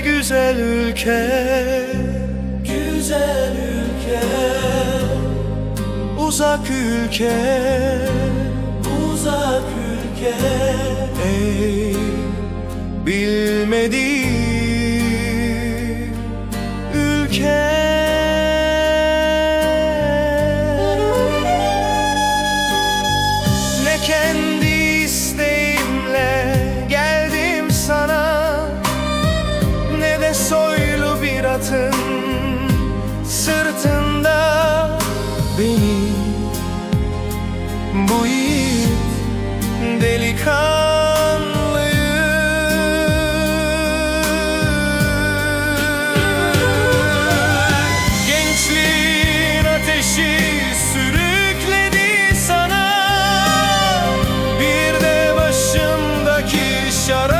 güzel ülke. Güzel ülke. Uzak ülke. Uzak ülke. Ey bilmediğim bu yiğit delikanlıyı Gençliğin ateşi sürükledi sana. Bir de başımdaki şarap